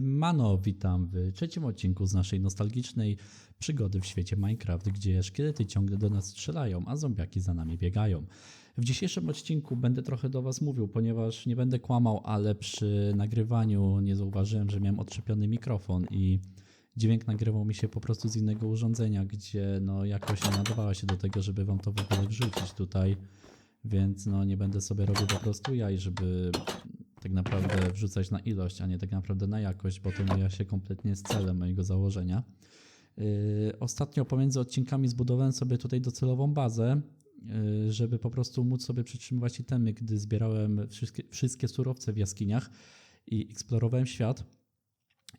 Siemano, witam w trzecim odcinku z naszej nostalgicznej przygody w świecie Minecraft, gdzie szkielety ciągle do nas strzelają, a zombiaki za nami biegają. W dzisiejszym odcinku będę trochę do Was mówił, ponieważ nie będę kłamał, ale przy nagrywaniu nie zauważyłem, że miałem odczepiony mikrofon i dźwięk nagrywał mi się po prostu z innego urządzenia, gdzie no jakoś nie nadawała się do tego, żeby Wam to w ogóle wrzucić tutaj. Więc no nie będę sobie robił po prostu jaj, żeby tak naprawdę wrzucać na ilość, a nie tak naprawdę na jakość, bo to mija się kompletnie z celem mojego założenia. Yy, ostatnio pomiędzy odcinkami zbudowałem sobie tutaj docelową bazę, yy, żeby po prostu móc sobie przytrzymywać itemy, gdy zbierałem wszystkie, wszystkie surowce w jaskiniach i eksplorowałem świat.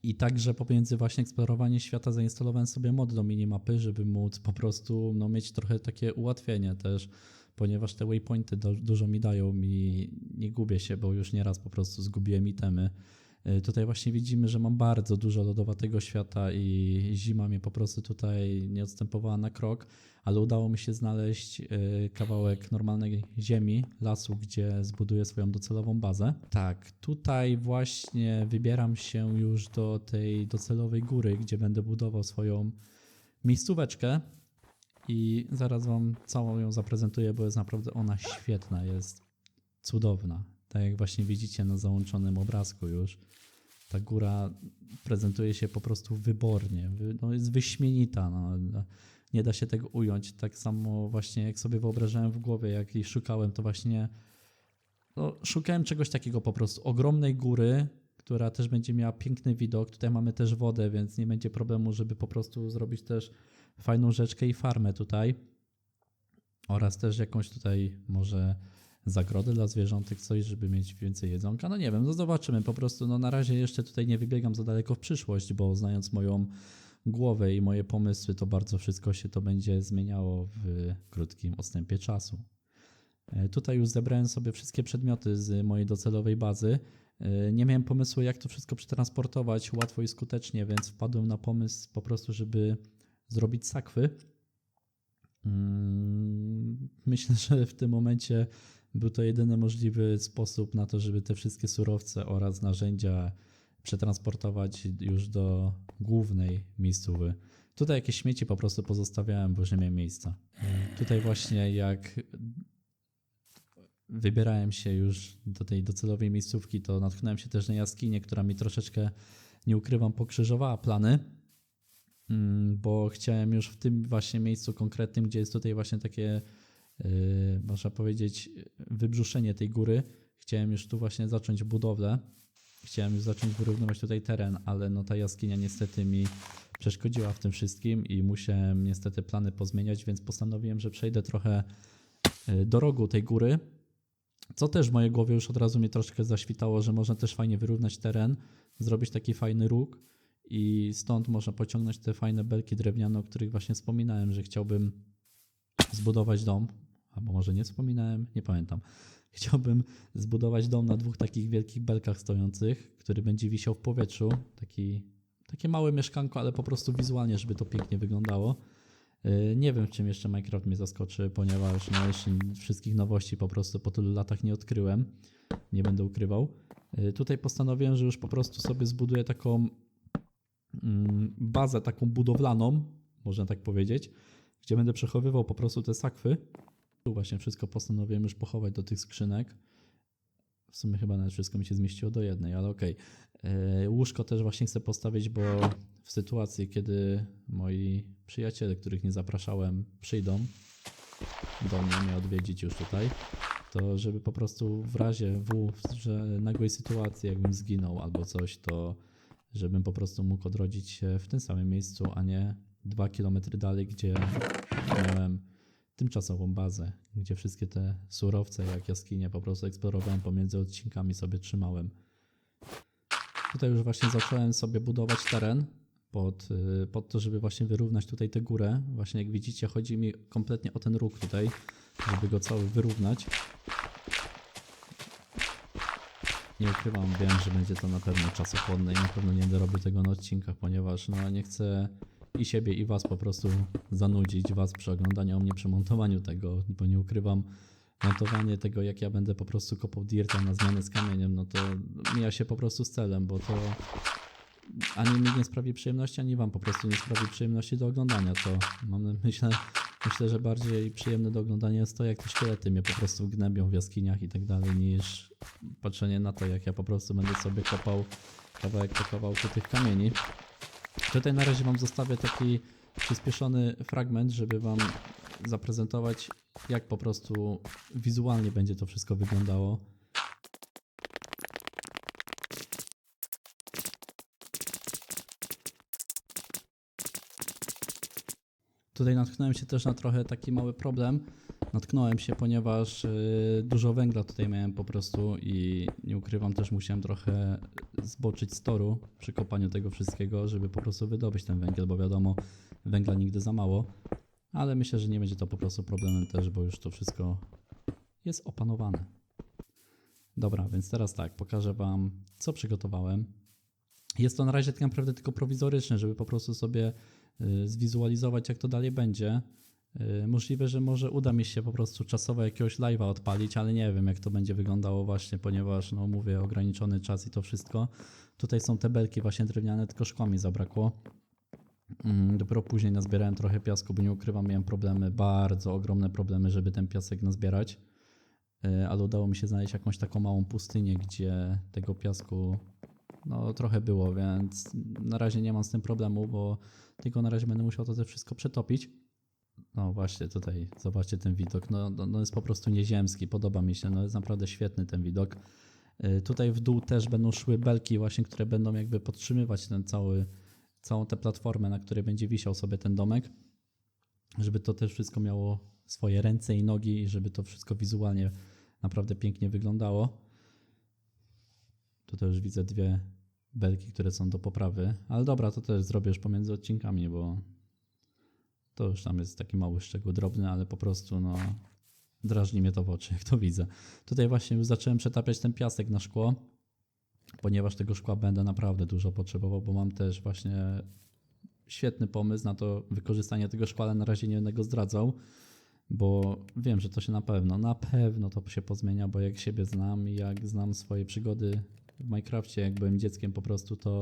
I także pomiędzy właśnie eksplorowaniem świata zainstalowałem sobie mod do minimapy, żeby móc po prostu no, mieć trochę takie ułatwienie też, ponieważ te waypointy do, dużo mi dają i nie gubię się, bo już nieraz po prostu zgubiłem itemy. Y, Tutaj właśnie widzimy, że mam bardzo dużo lodowatego świata i zima mnie po prostu tutaj nie odstępowała na krok, ale udało mi się znaleźć y, kawałek normalnej ziemi, lasu, gdzie zbuduję swoją docelową bazę. Tak, tutaj właśnie wybieram się już do tej docelowej góry, gdzie będę budował swoją miejscóweczkę i zaraz Wam całą ją zaprezentuję, bo jest naprawdę ona świetna, jest cudowna. Tak jak właśnie widzicie na załączonym obrazku już. Ta góra prezentuje się po prostu wybornie. Wy- No jest wyśmienita. No. Nie da się tego ująć. Tak samo właśnie jak sobie wyobrażałem w głowie, jak jej szukałem, to właśnie no, szukałem czegoś takiego po prostu. Ogromnej góry, która też będzie miała piękny widok. Tutaj mamy też wodę, więc nie będzie problemu, żeby po prostu zrobić też fajną rzeczkę i farmę tutaj. Oraz też jakąś tutaj może zagrodę dla zwierzątek, coś, żeby mieć więcej jedzonka. No nie wiem, no zobaczymy. Po prostu no na razie jeszcze tutaj nie wybiegam za daleko w przyszłość, bo znając moją głowę i moje pomysły, to bardzo wszystko się to będzie zmieniało w krótkim odstępie czasu. E, Tutaj już zebrałem sobie wszystkie przedmioty z mojej docelowej bazy. E, Nie miałem pomysłu, jak to wszystko przetransportować łatwo i skutecznie, więc wpadłem na pomysł po prostu, żeby zrobić sakwy. Mm, Myślę, że w tym momencie był to jedyny możliwy sposób na to, żeby te wszystkie surowce oraz narzędzia przetransportować już do głównej miejscowy. Tutaj jakieś śmieci po prostu pozostawiałem, bo już nie miałem miejsca. Tutaj właśnie jak wybierałem się już do tej docelowej miejscówki, to natknąłem się też na jaskinię, która mi troszeczkę, nie ukrywam, pokrzyżowała plany, bo chciałem już w tym właśnie miejscu konkretnym, gdzie jest tutaj właśnie takie, yy, można powiedzieć, wybrzuszenie tej góry, chciałem już tu właśnie zacząć budowlę. Chciałem już zacząć wyrównywać tutaj teren, ale no ta jaskinia niestety mi przeszkodziła w tym wszystkim i musiałem niestety plany pozmieniać, więc postanowiłem, że przejdę trochę yy, do rogu tej góry, co też w mojej głowie już od razu mnie troszkę zaświtało, że można też fajnie wyrównać teren, zrobić taki fajny róg i stąd można pociągnąć te fajne belki drewniane, o których właśnie wspominałem, że chciałbym zbudować dom, albo może nie wspominałem, nie pamiętam. Chciałbym zbudować dom na dwóch takich wielkich belkach stojących, który będzie wisiał w powietrzu, taki, takie małe mieszkanko, ale po prostu wizualnie, żeby to pięknie wyglądało. Yy, Nie wiem, w czym jeszcze Minecraft mnie zaskoczy, ponieważ no, jeszcze wszystkich nowości po prostu po tylu latach nie odkryłem. Nie będę ukrywał. Yy, Tutaj postanowiłem, że już po prostu sobie zbuduję taką bazę taką budowlaną, można tak powiedzieć, gdzie będę przechowywał po prostu te sakwy. Tu właśnie wszystko postanowiłem już pochować do tych skrzynek. W sumie chyba nawet wszystko mi się zmieściło do jednej, ale okej. Yy, Łóżko też właśnie chcę postawić, bo w sytuacji, kiedy moi przyjaciele, których nie zapraszałem, przyjdą do mnie, mnie odwiedzić już tutaj, to żeby po prostu w razie W, że nagłej sytuacji, jakbym zginął albo coś, to żebym po prostu mógł odrodzić się w tym samym miejscu, a nie dwa kilometry dalej, gdzie miałem tymczasową bazę, gdzie wszystkie te surowce, jak jaskinie, po prostu eksplorowałem pomiędzy odcinkami, sobie trzymałem. Tutaj już właśnie zacząłem sobie budować teren pod, y, pod to, żeby właśnie wyrównać tutaj tę górę. Właśnie jak widzicie, chodzi mi kompletnie o ten róg tutaj, żeby go cały wyrównać. Nie ukrywam, wiem, że będzie to na pewno czasochłonne i na pewno nie będę robił tego na odcinkach, ponieważ no, nie chcę i siebie, i was po prostu zanudzić, was przy oglądaniu, a mnie przy montowaniu tego, bo nie ukrywam, montowanie tego, jak ja będę po prostu kopał dirta na zmianę z kamieniem, no to mija się po prostu z celem, bo to ani mi nie sprawi przyjemności, ani wam po prostu nie sprawi przyjemności do oglądania. To mam, myślę, myślę, że bardziej przyjemne do oglądania jest to, jak te szkielety mnie po prostu gnębią w jaskiniach i tak dalej, niż patrzenie na to, jak ja po prostu będę sobie kopał kawałek po kawałku tych kamieni. Tutaj na razie wam zostawię taki przyspieszony fragment, żeby wam zaprezentować, jak po prostu wizualnie będzie to wszystko wyglądało. Tutaj natknąłem się też na trochę taki mały problem. Natknąłem się, ponieważ y, dużo węgla tutaj miałem po prostu i nie ukrywam, też musiałem trochę zboczyć z toru przy kopaniu tego wszystkiego, żeby po prostu wydobyć ten węgiel, bo wiadomo, węgla nigdy za mało. Ale myślę, że nie będzie to po prostu problemem też, bo już to wszystko jest opanowane. Dobra, więc teraz tak, pokażę Wam, co przygotowałem. Jest to na razie tak naprawdę tylko prowizoryczne, żeby po prostu sobie zwizualizować, jak to dalej będzie. Y, Możliwe, że może uda mi się po prostu czasowo jakiegoś live'a odpalić, ale nie wiem, jak to będzie wyglądało właśnie, ponieważ, no mówię, ograniczony czas i to wszystko. Tutaj są te belki właśnie drewniane, tylko szkła mi zabrakło. Mm, Dopiero później nazbierałem trochę piasku, bo nie ukrywam, miałem problemy, bardzo ogromne problemy, żeby ten piasek nazbierać. Y, Ale udało mi się znaleźć jakąś taką małą pustynię, gdzie tego piasku no trochę było, więc na razie nie mam z tym problemu, bo tylko na razie będę musiał to też wszystko przetopić. No właśnie tutaj, zobaczcie ten widok, no, no, no jest po prostu nieziemski, podoba mi się, no jest naprawdę świetny ten widok. Y, Tutaj w dół też będą szły belki właśnie, które będą jakby podtrzymywać ten cały, całą tę platformę, na której będzie wisiał sobie ten domek, żeby to też wszystko miało swoje ręce i nogi i żeby to wszystko wizualnie naprawdę pięknie wyglądało. Tutaj już widzę dwie belki, które są do poprawy, ale dobra, to też zrobię już pomiędzy odcinkami, bo to już tam jest taki mały szczegół drobny, ale po prostu no drażni mnie to w oczy, jak to widzę. Tutaj właśnie już zacząłem przetapiać ten piasek na szkło, ponieważ tego szkła będę naprawdę dużo potrzebował, bo mam też właśnie świetny pomysł na to wykorzystanie tego szkła, ale na razie nie będę go zdradzał, bo wiem, że to się na pewno, na pewno to się pozmienia, bo jak siebie znam i jak znam swoje przygody w Minecrafcie, jak byłem dzieckiem po prostu, to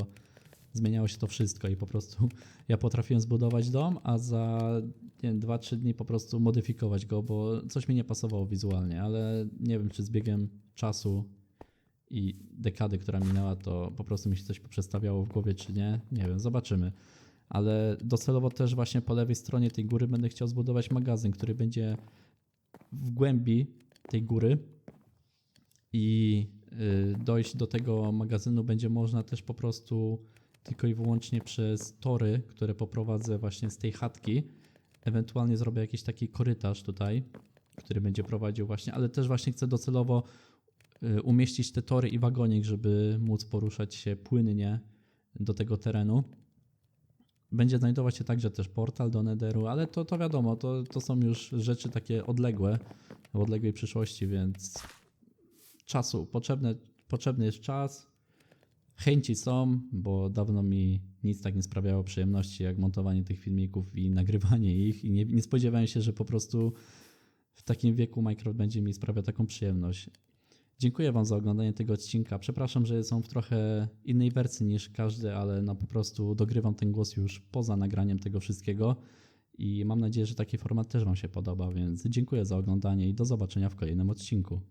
zmieniało się to wszystko i po prostu ja potrafiłem zbudować dom, a za nie wiem, 2-3 dni po prostu modyfikować go, bo coś mi nie pasowało wizualnie, ale nie wiem, czy z biegiem czasu i dekady, która minęła, to po prostu mi się coś poprzestawiało w głowie, czy nie. Nie wiem, zobaczymy. Ale docelowo też właśnie po lewej stronie tej góry będę chciał zbudować magazyn, który będzie w głębi tej góry i dojść do tego magazynu będzie można też po prostu tylko i wyłącznie przez tory, które poprowadzę właśnie z tej chatki. Ewentualnie zrobię jakiś taki korytarz tutaj, który będzie prowadził właśnie, ale też właśnie chcę docelowo y, umieścić te tory i wagonik, żeby móc poruszać się płynnie do tego terenu. Będzie znajdować się także też portal do Netheru, ale to, to wiadomo, to, to są już rzeczy takie odległe, w odległej przyszłości, więc czasu, potrzebny, potrzebny jest czas, chęci są, bo dawno mi nic tak nie sprawiało przyjemności jak montowanie tych filmików i nagrywanie ich i nie, nie spodziewałem się, że po prostu w takim wieku Minecraft będzie mi sprawiał taką przyjemność. Dziękuję Wam za oglądanie tego odcinka. Przepraszam, że są w trochę innej wersji niż każdy, ale no po prostu dogrywam ten głos już poza nagraniem tego wszystkiego i mam nadzieję, że taki format też Wam się podoba, więc dziękuję za oglądanie i do zobaczenia w kolejnym odcinku.